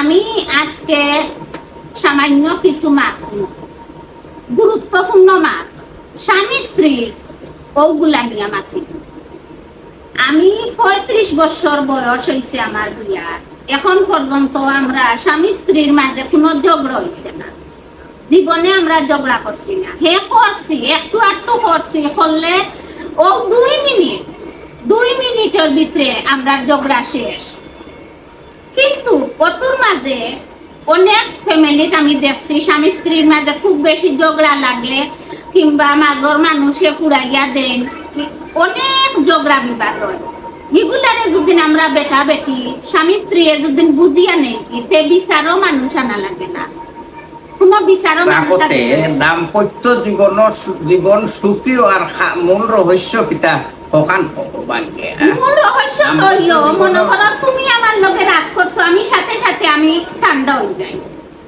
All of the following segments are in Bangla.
আমি আজকে সামান্য কিছু মাত গুরুত্বপূর্ণ মাত স্বামী স্ত্রীর ওগুলা নিয়ে মাতি আমি পঁয়ত্রিশ বছর বয়স হয়েছে আমার বিয়ার। এখন পর্যন্ত আমরা স্বামী, স্ত্রীর মাঝে কোনো ঝগড়া হয়েছে না। জীবনে আমরা ঝগড়া করছি না। হে করছি, একটু একটু করছি, করলে ও দুই মিনিট, দুই মিনিটের ভিতরে আমরা ঝগড়া শেষ। কিন্তু কতুর মাঝে অনেক ফ্যামিলিতে আমি দেখছি, স্বামী স্ত্রীর মাঝে খুব বেশি ঝগড়া লাগে, কিংবা মাঝর মানুষে ফুরাইয়া দেন। অনেক ঝগড়া বিবাদ হয়। রেগুলারে যদি আমরা বেটা বেটি স্বামী স্ত্রী যদি বুঝিয়া নেই বিচারও মানুষ আনা লাগে না। দাম্পত্য জীবন জীবন সুখী আর মূল রহস্য কিতা সকান ভগবানকে হ্যাঁ? মূল রহস্য তো মনে করো তুমি আমার লগে রাগ করছ আমি সাথে সাথে আমি ঠান্ডা হয়ে যাই।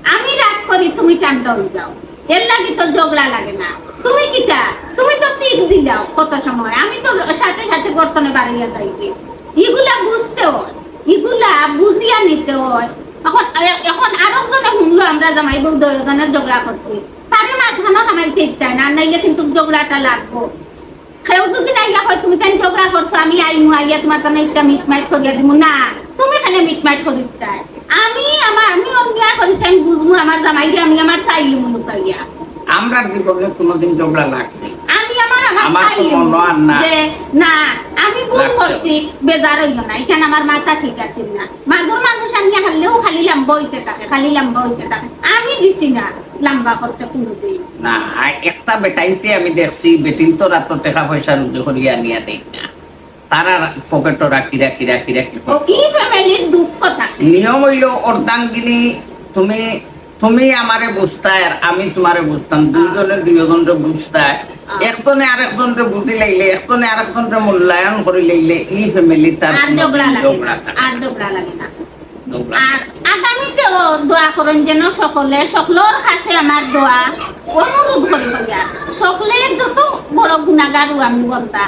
আমি রাগ করি তুমি ঠান্ডা হয়ে যাও। এর লাগি তো ঝগড়া লাগে না। তুমি কিটা? তুমি তো দিলাও কত সময়? আমি তো সাথে সাথে গর্তনে বাড়িয়ে যাই এগুলা বুঝতে হয় এগুলা বুঝিয়া নিতে হয়। এখন আমরা জামাই বউ দুজনের ঝগড়া করছি। তারে মাঝখানো খামাইতে ইচ্ছা না নাইলে কিন্তু ঝগড়াটা লাগবো। কেউ যদি নাইলা হয় তুমি তাই ঝগড়া করছ? আমি আইমু আইয়া তোমার তানে একটা মিট মাইট করিয়া দিমু। না তুমি খানে মিট মাইট করি তাই আমি আমার আমি করি তাই বুঝব আমার আমি আমার চাইলি মনে করিয়া আমরা জীবনে কোনোদিন ঝগড়া লাগছে। আমি আমার আমার চাইলি না। যে না আমি ভুল লাগছে। করছি বেজার হইল না। এখানে আমার মাথা ঠিক আছে না। মাজুর মানুষ আনিয়া খালিলেও খালি লাম্বা হইতে থাকে খালি লাম্বা হইতে থাকে। আমি দিছি না লাম্বা করতে কোনোদিন। না একটা বেটাইতে আমি দেখছি বেটিন তো টাকা পয়সা রুজু করিয়া নিয়া দেই না। তারা পকেট রাখি রাখি রাখি রাখি নিয়ম হইল অর্ধাঙ্গিনী তুমি তুমি আমারে বুঝতায় আর আমি তোমারে বুঝতাম। দুইজনে দুইজনরে বুঝতায় একজনে আরেকজনরে বুঝি লাইলে একজনে আরেকজনরে মূল্যায়ন করে লাইলে এই ফ্যামিলি তার ঝগড়া লাগে না। আর আগামীতেও দোয়া করেন যেন সকলে সকলের কাছে আমার দোয়া অনুরোধ করি সকলে যত বড় গুণাগার আমি বন্দা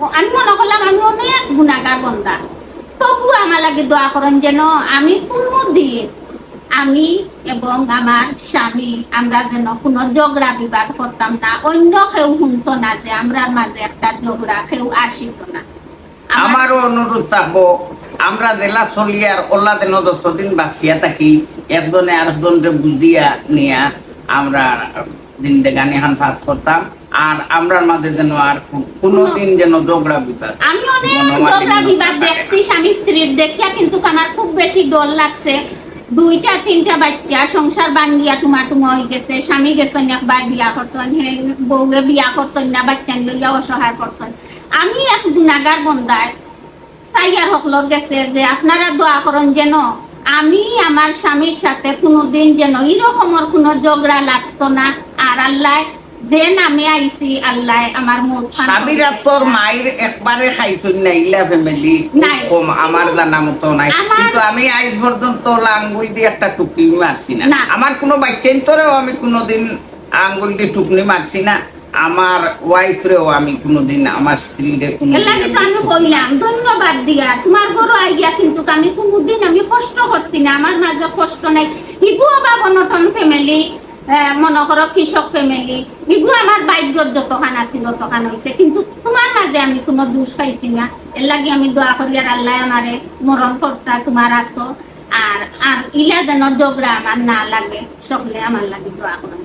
ও আমি মনে করলাম আমি অনেক গুণাগার বন্দা তবু আমার লাগে দোয়া করেন যেন আমি কোনো দিন আমি এবং আমার স্বামী আমরা যেন কোনো ঝগড়া বিবাদ করতাম না। অন্য কেউ শুনতো না যে আমরার মাঝে একটা ঝগড়া কেউ আসিত না। আমারও অনুরোধ থাকব আমরা জেলা চলিয়ার ওলা দিন যতদিন বাঁচিয়া থাকি একজনে আরেকজনকে বুঝিয়া নিয়া আমরা জিন্দেগানি হান ফাঁস করতাম আর আমরার মাঝে যেন আর কোনোদিন যেন ঝগড়া বিবাদ আমি অনেক ঝগড়া বিবাদ দেখছি স্বামী স্ত্রীর দেখিয়া কিন্তু আমার খুব বেশি ডর লাগছে। দুইটা, তিনটা বাচ্চা, সংসার বাঙ্গিয়া টুমা তুমি হয়ে গেছে, স্বামী গেছেন একবার বিয়া করছেন বউয়ে বিয়া করছেন না, বাচ্চা লইয়া অসহায় করছেন। আমি এক গুণাগার বন্দায় সাইয়ার সকলর গেছে যে আপনারা দোয়া করেন যেন আমি আমার স্বামীর সাথে কোনোদিন যেন এরকমের কোনো ঝগড়া লাগতো না। আর আল্লাহ যে নামে আইছি আল্লাহ আমার মুখ স্বামীরা তোর মায়ের একবারে খাইছুন না ইলা ফ্যামিলি কম আমার জানা মতো নাই। কিন্তু আমি আজ পর্যন্ত আঙ্গুল দিয়ে একটা মারছি না। আমার কোনো বাচ্চাই তোরেও আমি কোনোদিন আঙ্গুল দিয়ে টুকনি মারছি না। আমার ওয়াইফরেও আমি কোনোদিন আমার স্ত্রীরে এর কোনোদিন আমি কইলাম ধন্যবাদ দিয়া তোমার গরু আইয়া কিন্তু আমি কোনোদিন আমি কষ্ট করছি না। আমার মাঝে কষ্ট নাই। ইগু বা বনটন ফ্যামিলি মনে করো কৃষক ফ্যামিলি ইগু আমার ভাগ্য যতখান আছিল ততখান হয়েছে কিন্তু তোমার মাঝে আমি কোনো দোষ পাইছি না। এর লাগে আমি দোয়া করি আর আল্লাহ আমারে মরণ কর্তা তোমার আত আর আর ইলা যেন ঝগড়া আমার না লাগে সকলে আমার লাগে দোয়া করেন